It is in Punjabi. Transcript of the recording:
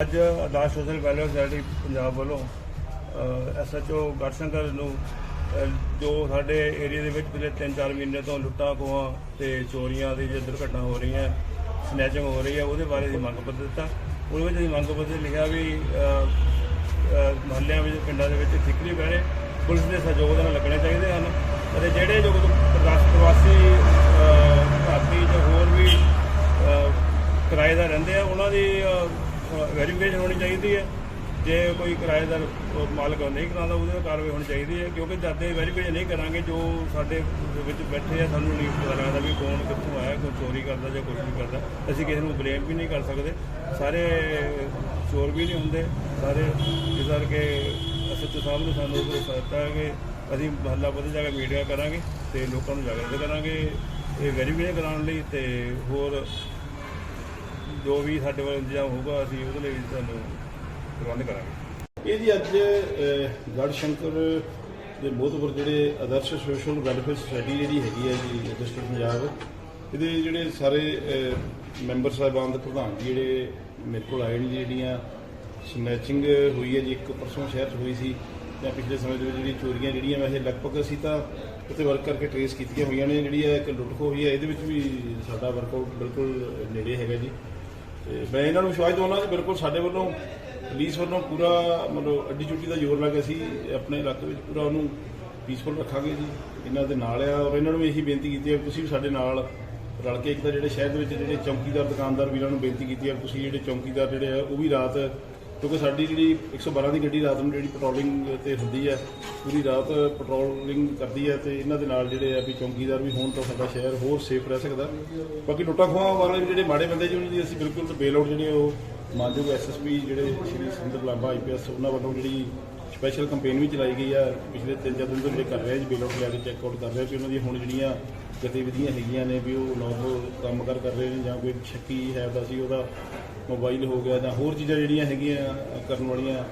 ਅੱਜ ਅਦਾਸ ਸੋਸ਼ਲ ਵੈਲਫੇਅਰ ਸੋਸਾਇਟੀ ਪੰਜਾਬ ਵੱਲੋਂ ਐਸਐਚਓ ਗੜਸ਼ੰਕਰ ਨੂੰ ਜੋ ਸਾਡੇ ਏਰੀਆ ਦੇ ਵਿੱਚ ਪਿਛਲੇ 3-4 ਮਹੀਨੇ ਤੋਂ ਲੁੱਟਾਂ, ਖੋਹਾਂ ਤੇ ਚੋਰੀਆਂ ਦੀ ਜੋ ਦੁਰਘਟਨਾ ਹੋ ਰਹੀਆਂ ਸਨੈਚਿੰਗ ਹੋ ਰਹੀ ਹੈ, ਉਹਦੇ ਬਾਰੇ ਦੀ ਮੰਗ ਪੱਤਰ ਦਿੱਤਾ। ਉਹਦੇ ਵਿੱਚ ਅਸੀਂ ਮੰਗ ਪੱਤਰ ਲਿਖਿਆ ਵੀ ਮਹੱਲਿਆਂ ਵਿੱਚ, ਪਿੰਡਾਂ ਦੇ ਵਿੱਚ ਠਿਕਰੀ ਬਹਿਣੇ ਪੁਲਿਸ ਦੇ ਸਹਿਯੋਗ ਦੇ ਨਾਲ ਲੱਗਣੇ ਚਾਹੀਦੇ ਹਨ ਅਤੇ ਜਿਹੜੇ ਜੋ ਪ੍ਰਵਾਸ- ਪ੍ਰਵਾਸੀ ਭਾਰਤੀ ਜਾਂ ਹੋਰ ਵੀ ਕਿਰਾਏਦਾਰ ਰਹਿੰਦੇ ਆ, ਉਹਨਾਂ ਦੀ ਵੈਰੀਫਿਕੇਸ਼ਨ ਹੋਣੀ ਚਾਹੀਦੀ ਹੈ। ਜੇ ਕੋਈ ਕਿਰਾਏਦਾਰ ਮਾਲਕ ਨਹੀਂ ਕਰਾਉਂਦਾ, ਉਹਦੇ ਨਾਲ ਕਾਰਵਾਈ ਹੋਣੀ ਚਾਹੀਦੀ ਹੈ, ਕਿਉਂਕਿ ਜਦ ਦੇ ਵੈਰੀਫਿਕੇਸ਼ਨ ਨਹੀਂ ਕਰਾਂਗੇ, ਜੋ ਸਾਡੇ ਵਿੱਚ ਬੈਠੇ ਆ, ਸਾਨੂੰ ਨਹੀਂ ਪਤਾ ਲੱਗਦਾ ਵੀ ਕੌਣ ਕਿੱਥੋਂ ਆਇਆ, ਕੋਈ ਚੋਰੀ ਕਰਦਾ ਜਾਂ ਕੁਝ ਵੀ ਕਰਦਾ, ਅਸੀਂ ਕਿਸੇ ਨੂੰ ਬਲੇਮ ਵੀ ਨਹੀਂ ਕਰ ਸਕਦੇ। ਸਾਰੇ ਚੋਰ ਵੀ ਨਹੀਂ ਹੁੰਦੇ, ਸਾਰੇ ਇਸ ਕਰਕੇ ਐਸਐਚਓ ਸਾਹਿਬ ਨੇ ਸਾਨੂੰ ਉਹ ਦਿੱਤਾ ਕਿ ਅਸੀਂ ਮਹੱਲਾ ਪੱਧਰ ਜਾ ਕੇ ਮੀਟਿੰਗ ਕਰਾਂਗੇ ਤੇ ਲੋਕਾਂ ਨੂੰ ਜਾਗਰੂਕ ਕਰਾਂਗੇ। ਇਹ ਵੈਰੀਫਿਕੇਸ਼ਨ ਕਰਾਉਣ ਲਈ ਤੇ ਹੋਰ ਜੋ ਵੀ ਸਾਡੇ ਵੱਲ ਇੰਤਜ਼ਾਮ ਹੋਊਗਾ ਅਸੀਂ ਉਹਦੇ ਲਈ ਤੁਹਾਨੂੰ ਪ੍ਰਬੰਧ ਕਰਾਂਗੇ। ਇਹ ਜੀ ਅੱਜ ਅਹ, ਗੜ੍ਹ ਸ਼ੰਕਰ ਦੇ ਮੋਹਤਵਰ ਜਿਹੜੇ ਆਦਰਸ਼ ਸੋਸ਼ਲ ਵੈਲਫੇਅਰ ਸੁਸਾਇਟੀ ਜਿਹੜੀ ਹੈਗੀ ਹੈ ਜੀ ਡਿਸਟ੍ਰਿਕਟ ਪੰਜਾਬ ਇਹਦੇ ਜਿਹੜੇ ਸਾਰੇ ਮੈਂਬਰ ਸਾਹਿਬਾਨ ਦੇ ਪ੍ਰਧਾਨ ਜੀ ਜਿਹੜੇ ਮੇਰੇ ਕੋਲ ਆਏ ਨੇ ਜੀ, ਜਿਹੜੀਆਂ ਸਨੈਚਿੰਗ ਹੋਈ ਹੈ ਜੀ ਇੱਕ ਪਰਸੋਂ ਸ਼ਹਿਰ 'ਚ ਹੋਈ ਸੀ ਜਾਂ ਪਿਛਲੇ ਸਮੇਂ ਦੇ ਵਿੱਚ ਜਿਹੜੀ ਚੋਰੀਆਂ ਜਿਹੜੀਆਂ ਵੈਸੇ ਲਗਭਗ ਅਸੀਂ ਤਾਂ ਉੱਤੇ ਵਰਕ ਕਰਕੇ ਟਰੇਸ ਕੀਤੀਆਂ ਹੋਈਆਂ ਨੇ ਜਿਹੜੀ ਹੈ ਇੱਕ ਲੁੱਟ ਖੋਹ ਹੋਈ ਹੈ ਇਹਦੇ ਵਿੱਚ ਵੀ ਸਾਡਾ ਵਰਕਆਊਟ ਬਿਲਕੁਲ ਨੇੜੇ ਹੈਗਾ ਜੀ। ਤੇ ਮੈਂ ਇਹਨਾਂ ਨੂੰ ਵਿਸ਼ਵਾਸ ਦਿਵਾਉਣਾ ਕਿ ਬਿਲਕੁਲ ਸਾਡੇ ਵੱਲੋਂ ਪੁਲਿਸ ਵੱਲੋਂ ਪੂਰਾ ਮਤਲਬ ਅੱਡੀ ਚੁੱਟੀ ਦਾ ਜ਼ੋਰ ਲਾ ਕੇ ਅਸੀਂ ਆਪਣੇ ਇਲਾਕੇ ਵਿੱਚ ਪੂਰਾ ਉਹਨੂੰ ਪੀਸਫੁਲ ਰੱਖਾਂਗੇ ਜੀ, ਇਹਨਾਂ ਦੇ ਨਾਲ ਆ। ਔਰ ਇਹਨਾਂ ਨੂੰ ਵੀ ਇਹੀ ਬੇਨਤੀ ਕੀਤੀ ਹੈ ਤੁਸੀਂ ਵੀ ਸਾਡੇ ਨਾਲ ਰਲ ਕੇ ਇੱਕ ਤਾਂ ਜਿਹੜੇ ਸ਼ਹਿਰ ਦੇ ਵਿੱਚ ਜਿਹੜੇ ਚੌਕੀਦਾਰ, ਦੁਕਾਨਦਾਰ ਵੀਰਾਂ ਨੂੰ ਬੇਨਤੀ ਕੀਤੀ ਹੈ ਤੁਸੀਂ ਜਿਹੜੇ ਚੌਕੀਦਾਰ ਜਿਹੜੇ ਆ, ਉਹ ਵੀ ਰਾਤ ਕਿਉਂਕਿ ਸਾਡੀ ਜਿਹੜੀ 112 ਦੀ ਗੱਡੀ ਰਾਤ ਨੂੰ ਜਿਹੜੀ ਪੈਟਰੋਲਿੰਗ ਤੇ ਹੁੰਦੀ ਹੈ, ਪੂਰੀ ਰਾਤ ਪੈਟਰੋਲਿੰਗ ਕਰਦੀ ਹੈ ਤੇ ਇਹਨਾਂ ਦੇ ਨਾਲ ਜਿਹੜੇ ਆ ਵੀ ਚੌਂਕੀਦਾਰ ਵੀ ਹੋਣ ਤਾਂ ਸਾਡਾ ਸ਼ਹਿਰ ਹੋਰ ਸੇਫ ਰਹਿ ਸਕਦਾ। ਬਾਕੀ ਲੁੱਟਾਂ ਖੋਹਾਂ ਵਾਲੇ ਜਿਹੜੇ ਮਾੜੇ ਬੰਦੇ ਜੀ ਉਹਨਾਂ ਦੀ ਅਸੀਂ ਬਿਲਕੁਲ ਬੇਲ ਆਊਟ ਜਿਹੜੇ ਉਹ ਮਾਨਯੋਗ ਐਸਐਸਪੀ ਜਿਹੜੇ ਸ਼੍ਰੀ ਸਿੰਦਰ ਲਾਂਬਾ ਆਈਪੀਐਸ ਉਹਨਾਂ ਵੱਲੋਂ ਜਿਹੜੀ ਸਪੈਸ਼ਲ ਕੰਪੇਨ ਵੀ ਚਲਾਈ ਗਈ ਆ। ਪਿਛਲੇ ਤਿੰਨ ਚਾਰ ਦਿਨ ਤੋਂ ਜਿਹੜੇ ਕਰ ਰਹੇ ਜੀ ਬੇਲ ਆਊਟ ਲਿਆ ਕੇ ਚੈੱਕ ਆਊਟ ਕਰ ਰਹੇ ਆ ਕਿ ਉਹਨਾਂ ਦੀਆਂ ਹੁਣ ਜਿਹੜੀਆਂ ਗਤੀਵਿਧੀਆਂ ਹੈਗੀਆਂ ਨੇ ਵੀ ਉਹ ਨੌਰਮਲ ਕੰਮ ਕਰ ਕਰ ਰਹੇ ਨੇ ਜਾਂ ਕੋਈ ਸ਼ੱਕੀ ਹੈ ਤਾਂ ਅਸੀਂ ਉਹਦਾ ਮੋਬਾਈਲ ਹੋ ਗਿਆ ਜਾਂ ਹੋਰ ਚੀਜ਼ਾਂ ਜਿਹੜੀਆਂ ਹੈਗੀਆਂ ਕਰਨ ਵਾਲੀਆਂ